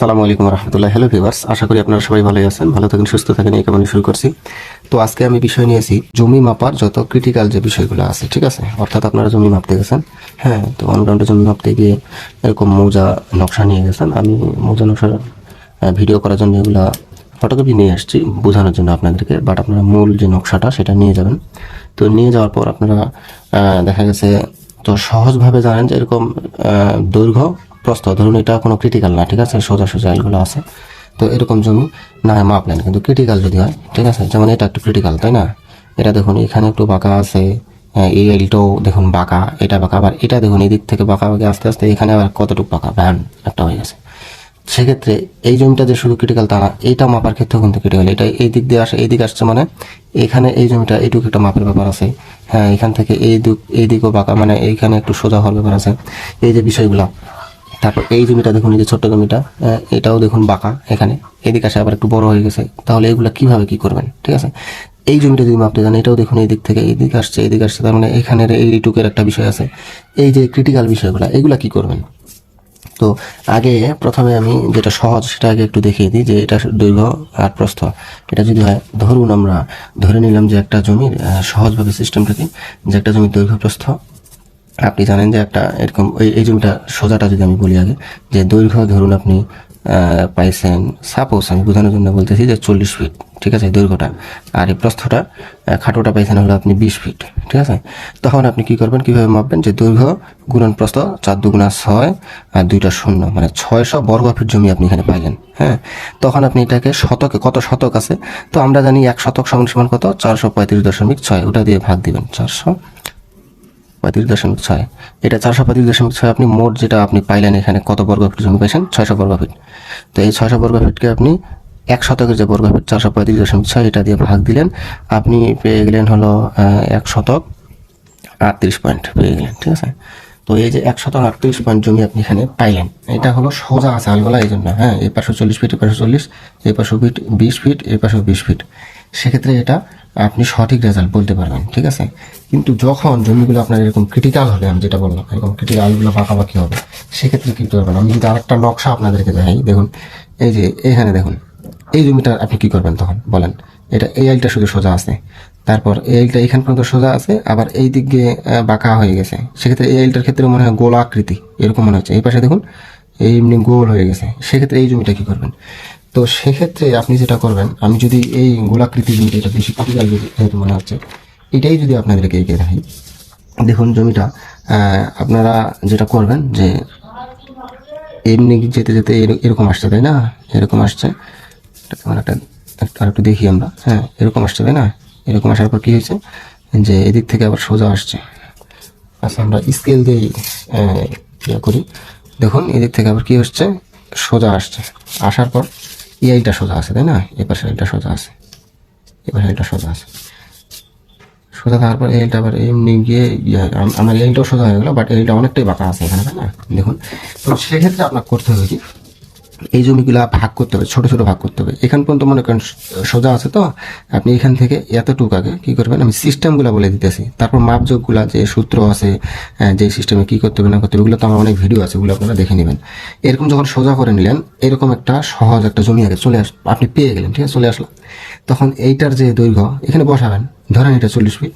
সালামু আলাইকুম রহমতুল্লাহ। Hello viewers আশা করি আপনারা সবাই ভালোই আছেন। ভালো থাকেন, সুস্থ থাকেন, এই কামনা শুরু করছি। তো আজকে আমি বিষয় নিয়েছি জমি মাপার যত ক্রিটিক্যাল যে বিষয়গুলো আছে, ঠিক আছে? অর্থাৎ আপনারা জমি মাপতে গেছেন হ্যাঁ? তো অনগ্রাউন্ডে জমি মাপতে গিয়ে এরকম মৌজা নকশা নিয়ে গেছেন। আমি মৌজা নকশার ভিডিও করার জন্য এগুলা ফটোকপি নিয়ে আসছি, বোঝানোর জন্য আপনাদেরকে। বাট আপনারা মূল যে নকশাটা, সেটা নিয়ে যাবেন। তো নিয়ে যাওয়ার পর আপনারা দেখা গেছে, তো সহজভাবে জানেন যে এরকম দৈর্ঘ্য প্রস্থ ধরুন এটা কোনো ক্রিটিক্যাল না ঠিক আছে? সোজা সোজা এগুলো আছে। তো এরকম জমি না হয় মাপলেন কিন্তু ক্রিটিক্যাল যদি হয় ঠিক আছে? যেমন এটা একটু ক্রিটিক্যাল তাই না? এটা দেখুন এখানে একটু বাঁকা আছে হ্যাঁ, এই এলটাও দেখুন বাঁকা এটা বাঁকা। আবার এটা দেখুন এদিক থেকে বাঁকা বাঁকা আস্তে আস্তে এখানে আবার কতটুকু বাঁকা? ভ্যান একটা হয়ে গেছে। সেক্ষেত্রে এই জমিটা যে শুধু ক্রিটিক্যাল তা না এইটা মাপার ক্ষেত্রেও কিন্তু ক্রিটিক্যাল এটা এই দিক দিয়ে আসে এই দিকে আসছে মানে এখানে এই জমিটা এইটুকু একটা মাপের ব্যাপার আছে। হ্যাঁ এখান থেকে এই দিক এই দিকও বাঁকা মানে এইখানে একটু সোজা হওয়ার ব্যাপার আছে। এই যে বিষয়গুলো তারপর এই জমিটা দেখুন, এই যে ছোট্ট জমিটা এটাও দেখুন বাঁকা এখানে। এদিকে আসে আবার একটু বড় হয়ে গেছে। তাহলে এগুলা কীভাবে কি করবেন? ঠিক আছে? এই জমিটা যদি মাপতে যান, এটাও দেখুন এই দিক থেকে, এই দিকে আসছে, এই দিকে আসছে, তার মানে এখানের এইটুকের একটা বিষয় আছে। এই যে ক্রিটিক্যাল বিষয়গুলো, এগুলো কি করবেন? তো আগে প্রথমে আমি যেটা সহজ, সেটা আগে একটু দেখিয়ে দিই যে এটা দৈর্ঘ্য আর প্রস্থ। এটা যদি হয়, ধরুন আমরা ধরে নিলাম যে একটা জমির সহজভাবে সিস্টেমটা কি? যে একটা জমির দৈর্ঘ্য, প্রস্থ আপনি জানেন যে একটা এরকম এই এই জমিটা সোজাটা যদি আমি বলি আগে, যে দৈর্ঘ্য ধরুন আপনি পাইছেন সাপোজ আমি বোঝানোর জন্য বলতেছি যে চল্লিশ ফিট ঠিক আছে দৈর্ঘ্যটা। আর এই প্রস্থটা খাটোটা পাইছেন হলো আপনি বিশ ফিট ঠিক আছে? তখন আপনি কি করবেন, কীভাবে মাপবেন? যে দৈর্ঘ্য গুণন প্রস্থ চার দুগুণা ছয় আর দুইটা শূন্য মানে ছয়শো বর্গ ফিট জমি আপনি এখানে পাইলেন হ্যাঁ? তখন আপনি এটাকে শতকে কত শতক আছে? তো আমরা জানি এক শতক সমান সমান কত? চারশো পঁয়ত্রিশ দশমিক ছয়, ওটা দিয়ে ভাগ দিবেন, চারশো পঁয়ত্রিশ দশমিক ছয়। এটা চারশো পঁয়ত্রিশ দশমিক ছয় আপনি মোট যেটা আপনি পাইলেন এখানে কত বর্গ ফিট জমি পাইছেন ছয়শো বর্গ ফিট। তো এই ছয়শো বর্গ ফিটকে আপনি এক শতকের যে বর্গ ফিট চারশো পঁয়ত্রিশ দশমিক ছয়, এটা দিয়ে ভাগ দিলেন। আপনি পেয়ে গেলেন হলো এক শতক আটত্রিশ পয়েন্ট পেয়ে গেলেন, ঠিক আছে? তো এই যে এক শতক আটত্রিশ পয়েন্ট জমি আপনি এখানে পাইলেন, এটা হলো সোজা আছে আলগোলা, এই জন্য হ্যাঁ এই পাশে চল্লিশ ফিট, এই পাশে চল্লিশ, এই পাশে ফিট, বিশ ফিট, এই পাশে বিশ ফিট। সেক্ষেত্রে এটা আপনি সঠিক রেজাল্ট বলতে পারবেন, ঠিক আছে? কিন্তু যখন জমিগুলো আপনার এরকম ক্রিটিক্যাল হবে, আমি যেটা বললাম, এরকম ক্রিটিক্যালগুলো বাঁকাবাকি হবে, সেক্ষেত্রে কি করবেন? আমি যদি আরেকটা নকশা আপনাদেরকে দেখাই। দেখুন, এই যে এখানে দেখুন, এই জমিটা আপনি কি করবেন তখন? বলেন, এটা এই আইলটা শুধু সোজা আছে, তারপর এই আইলটা এখান পর্যন্ত সোজা আছে, আবার এই দিক দিয়ে বাঁকা হয়ে গেছে। সেক্ষেত্রে এই আইলটার ক্ষেত্রে মনে হয় গোল আকৃতি, এরকম মনে হচ্ছে। এই পাশে দেখুন, এই এমনি গোল হয়ে গেছে। সেক্ষেত্রে এই জমিটা কী করবেন? তো সেক্ষেত্রে আপনি যেটা করবেন, আমি যদি এই গোলাকৃতি জমিটা, এটা বেশি ক্রিটিক্যাল যেহেতু মনে হচ্ছে, এটাই যদি আপনাদেরকে এঁকে দেখাই। দেখুন জমিটা আপনারা যেটা করবেন যে এমনি যেতে যেতে এর- এরকম আসছে, তাই না? এরকম আসছে। এটা একটা একটু দেখি আমরা। হ্যাঁ এরকম আসছে, তাই না? এরকম আসার পর কী হয়েছে? যে এদিক থেকে আবার সোজা আসছে। আচ্ছা আমরা স্কেল দিয়ে ইয়ে করি। দেখুন, এদিক থেকে আবার কী হচ্ছে সোজা আসছে। আসার পর এই আইলটা সোজা আছে তাই না? এপাশে আইলটা সোজা আছে। এপাশে আইলটা সোজা আছে। সোজা থাকার পর এইটা আবার এমনি গিয়ে ইয়ে, আমার এইটাও সোজা হয়ে গেলো বাট এইটা অনেকটাই বাঁকা আছে এখানে তাই না? দেখুন তো সেক্ষেত্রে আপনার করতে হবে কি? এই জমিগুলা ভাগ করতে হবে, ছোট ছোট ভাগ করতে হবে। এখান পর্যন্ত মনে করেন সোজা আছে তো? আপনি এখান থেকে এতটুকু আগে কি করবেন? আমি সিস্টেমগুলো বলে দিতেছি। তারপর মাপযোগগুলা যে সূত্র আছে যে সিস্টেমে কি করতে হবে, না করতে হবে ওগুলো তো আমার অনেক ভিডিও আছে, ওগুলো আপনারা দেখে নেবেন। এরকম যখন সোজা করে নিলেন, এরকম একটা সহজ একটা জমি আগে চলে আস, আপনি পেয়ে গেলেন, ঠিক আছে? চলে আসলাম তখন এইটার যে দৈর্ঘ্য, এখানে বসাবেন। ধরেন এটা চল্লিশ ফিট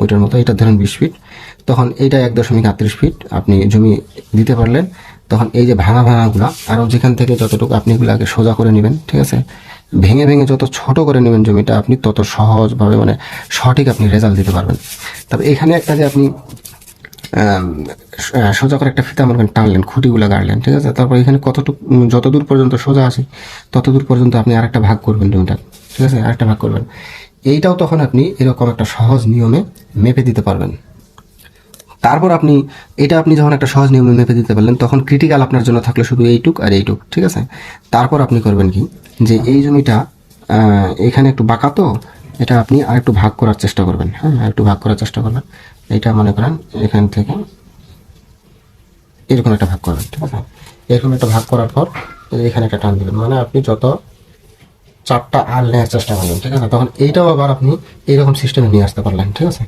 ওইটার মতো, এটা ধরেন বিশ ফিট তখন এইটা এক দশমিক আটত্রিশ ফিট আপনি জমি দিতে পারলেন। তখন এই যে ভাঙা ভাঙাগুলো আরও যেখান থেকে যতটুকু আপনি এগুলো আগে সোজা করে নেবেন, ঠিক আছে? ভেঙে ভেঙে যত ছোট করে নেবেন জমিটা, আপনি তত সহজভাবে মানে সঠিক আপনি রেজাল্ট দিতে পারবেন। তবে এখানে একটা যে আপনি সোজা করে একটা ফিতা করেন, টানলেন, খুঁটিগুলো গাড়লেন, ঠিক আছে? তারপর এখানে কতটুকু যতদূর পর্যন্ত সোজা আছে, ততদূর পর্যন্ত আপনি আরেকটা ভাগ করবেন জমিটা, ঠিক আছে? আরেকটা ভাগ করবেন। এইটাও তখন আপনি এরকম একটা সহজ নিয়মে মেপে দিতে পারবেন। তারপর আপনি, এটা আপনি যখন একটা সহজ নিয়মে মেপে দিতে পারলেন, তখন ক্রিটিক্যাল আপনার জন্য থাকলে শুধু এইটুক আর এইটুক, ঠিক আছে? তারপর আপনি করবেন কি? যে এই জমিটা এখানে একটু বাঁকা তো, এটা আপনি আর একটু ভাগ করার চেষ্টা করবেন হ্যাঁ? আর একটু ভাগ করার চেষ্টা করবেন। এটা মনে করেন এখান থেকে এরকম একটা ভাগ করবেন, ঠিক আছে? এরকম একটা ভাগ করার পর এখানে একটা টান দিবেন। মানে আপনি যত চারটা আর নেওয়ার চেষ্টা করবেন ঠিক আছে? তখন এইটাও আবার আপনি এইরকম সিস্টেমে নিয়ে আসতে পারলেন, ঠিক আছে?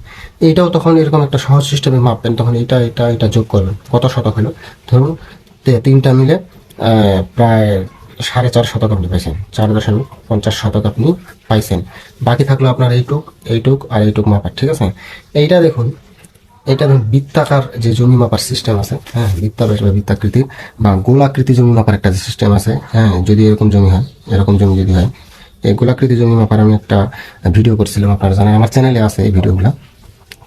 এইটাও তখন এরকম একটা সহজ সিস্টেমে মাপবেন, তখন এটা এটা এটা যোগ করবেন, কত শতক হলো? ধরুন তিনটা মিলে প্রায় সাড়ে চার শতক আপনি পাইছেন, চার দশমিক পঞ্চাশ শতক আপনি পাইছেন। বাকি থাকল আপনার এইটুক এইটুক আর এইটুক মাপার, ঠিক আছে? এইটা দেখুন এটা ধরুন বৃত্তাকার যে জমি মাপার সিস্টেম আছে হ্যাঁ বৃত্তাবেশ বা বৃত্তাকৃতির বা গোলাকৃতি জমি মাপার একটা সিস্টেম আছে হ্যাঁ যদি এরকম জমি হয়, এরকম জমি যদি হয় এই গোলাকৃতি জমি মাপার আমি একটা ভিডিও করছিলাম, আপনারা জানেন, আমার চ্যানেলে আছে এই ভিডিওগুলো।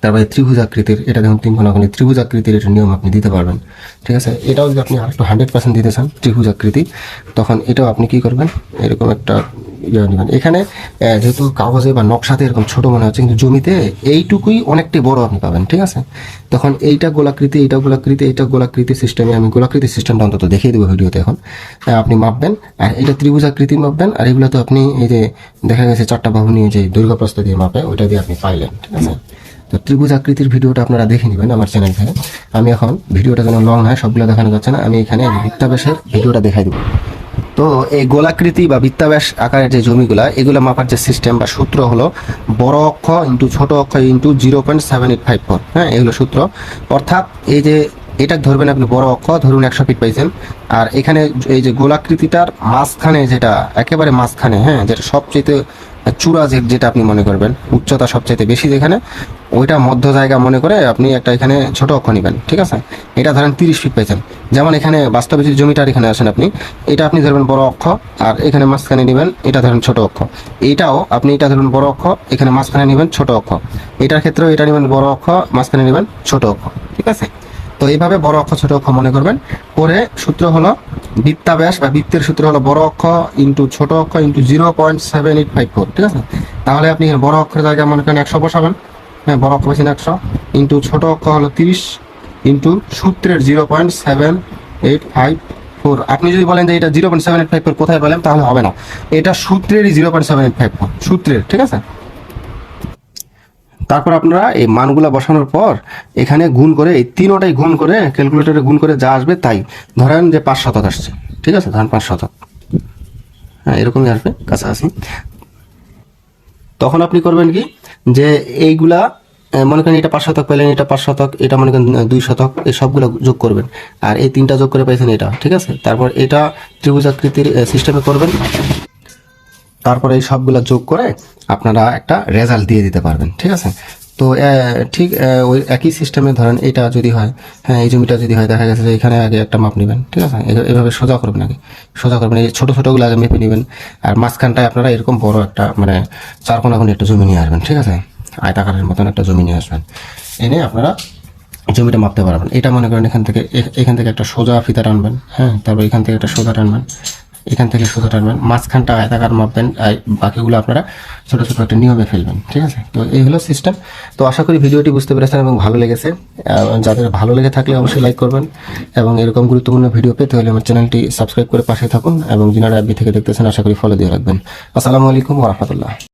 তারপরে ত্রিভুজ আকৃতির এটা দেখুন তিন কোনো ত্রিভুজ আকৃতির এটা নিয়ম আপনি দিতে পারবেন। ঠিক আছে? এটাও যদি আপনি আরেকটু হান্ড্রেড পার্সেন্ট দিতে চান ত্রিভুজ আকৃতি তখন এটাও আপনি কি করবেন? এরকম একটা ইয়ে নেবেন এখানে যেহেতু কাগজে বা নকশাতে এরকম ছোট মনে হচ্ছে, কিন্তু জমিতে এইটুকুই অনেকটাই বড় আপনি পাবেন, ঠিক আছে? তখন এইটা গোলাকৃতি এইটা গোলাকৃতি এইটা গোলাকৃতি সিস্টেমে আমি গোলাকৃতি সিস্টেমটা অন্তত দেখিয়ে দেবো ভিডিওতে এখন। আপনি মাপবেন, আর এটা ত্রিভুজ আকৃতি মাপবেন, আর এগুলো তো আপনি এই যে দেখা গেছে চারটা বাহু নিয়ে যে দৈর্ঘ্য প্রস্থ দিয়ে মাপে, ওইটা দিয়ে আপনি পাইলেন, ঠিক আছে? তো ত্রিভুজ আকৃতির ভিডিওটা আপনারা দেখে নেবেন আমার চ্যানেল থেকে। আমি এখন ভিডিওটা যেন লং হয় সবগুলো দেখানো যাচ্ছে না, আমি এখানে বৃত্তাবেশের ভিডিওটা দেখাই দেবো। তো এই গোলাকৃতি বা বৃত্তাবেশ আকারের যে জমিগুলা, এগুলো মাপার যে সিস্টেম বা সূত্র হলো বড় অক্ষ ইন্টু ছোট অক্ষ into zero point seven eight five four হ্যাঁ এগুলো সূত্র। অর্থাৎ এই যে এটা ধরবেন আপনি বড় অক্ষ, ধরুন একশো ফিট পাইছেন। আর এখানে এই যে গোলাকৃতিটার মাঝখানে যেটা, একেবারে মাঝখানে হ্যাঁ যেটা সবচেয়ে চূড়া যেটা আপনি মনে করবেন, উচ্চতা সবচেয়ে বেশি যেখানে ওইটা মধ্য জায়গা মনে করে আপনি একটা এখানে ছোট অক্ষ নেবেন, ঠিক আছে? এটা ধরেন তিরিশ ফিট পেয়েছেন। যেমন এখানে বাস্তবে যে জমিটার এখানে আসেন আপনি, এটা আপনি ধরবেন বড় অক্ষ আর এখানে মাঝখানে নেবেন, এটা ধরেন ছোট অক্ষ এটাও আপনি এটা ধরুন বড় অক্ষ এখানে মাঝখানে নেবেন ছোট অক্ষ এটার ক্ষেত্রেও এটা নেবেন বড় অক্ষ মাঝখানে নেবেন ছোট অক্ষ ঠিক আছে? তো এইভাবে বড় অক্ষ ছোট অক্ষ মনে করবেন। করে সূত্র হলো বৃত্তাব্যাস বা বৃত্তের সূত্র হলো বড় অক্ষ ইন্টু ছোট অক্ষ into zero point seven eight five four ঠিক আছে? তাহলে আপনি বড় অক্ষরের জায়গায় মনে করেন একশো বসাবেন। হ্যাঁ বড় অক্ষ পেয়েছেন একশো। ইন্টু ছোট অক্ষ হলো তিরিশ, ইন্টু সূত্রের zero point seven eight five four. আপনি যদি বলেন যে এটা zero point seven eight five four কোথায় পেলেন তাহলে হবে না। এটা সূত্রেরই zero point seven eight five four, সূত্রের, ঠিক আছে? তারপর আপনারা এই মানগুলা বসানোর পর এখানে গুণ করে, এই তিনোটাই গুণ করে ক্যালকুলেটরে গুণ করে যা আসবে তাই। ধরেন যে পাঁচ শতক আসছে, ঠিক আছে? ধরেন পাঁচ শতক। হ্যাঁ এরকমই আসবে, কাছাকাছি। তখন আপনি করবেন কি? যে এইগুলা মনে করেন এটা পাঁচ শতক পেলেন, এটা পাঁচ শতক, এটা মনে করেন দুই শতক এই সবগুলো যোগ করবেন। আর এই তিনটা যোগ করে পাইছেন এটা, ঠিক আছে? তারপর এটা ত্রিভুজাকৃতির সিস্টেমে করবেন। তারপরে এই সবগুলো যোগ করে আপনারা একটা রেজাল্ট দিয়ে দিতে পারবেন, ঠিক আছে? তো ঠিক ওই একই সিস্টেমে ধরেন এটা যদি হয় হ্যাঁ এই জমিটা যদি হয়, দেখা গেছে যে এখানে আগে একটা মাপ নেবেন, ঠিক আছে? এভাবে সোজা করবেন আগে। সোজা করবেন, এই ছোটো ছোটোগুলো আগে মেপে নেবেন। আর মাঝখানটায় আপনারা এরকম বড় একটা মানে চার কোনা কোণে একটা জমি নিয়ে আসবেন, ঠিক আছে? আয়তাকারের মতন একটা জমি নিয়ে আসবেন। এনে আপনারা জমিটা মাপতে পারবেন। এটা মনে করেন এখান থেকে এখান থেকে একটা সোজা ফিতা টানবেন হ্যাঁ? তারপর এখান থেকে একটা সোজা টানবেন। এখান থেকে সোজা টানবেন, মাঝখানটা আয়তাকার মাপবেন বাকিগুলো আপনারা ছোটো ছোটো একটা নিয়মে ফেলবেন, ঠিক আছে? তো এই হলো সিস্টেম তো আশা করি ভিডিওটি বুঝতে পেরেছেন এবং ভালো লেগেছে। যাদের ভালো লেগে থাকলে অবশ্যই লাইক করবেন এবং এরকম গুরুত্বপূর্ণ ভিডিও পেতে হলে আমার চ্যানেলটি সাবস্ক্রাইব করে পাশে থাকুন এবং যিনারা অ্যাপি থেকে দেখতেছেন, আশা করি ফলো দিয়ে রাখবেন। আসসালামু আলাইকুম রহমতুল্লাহ।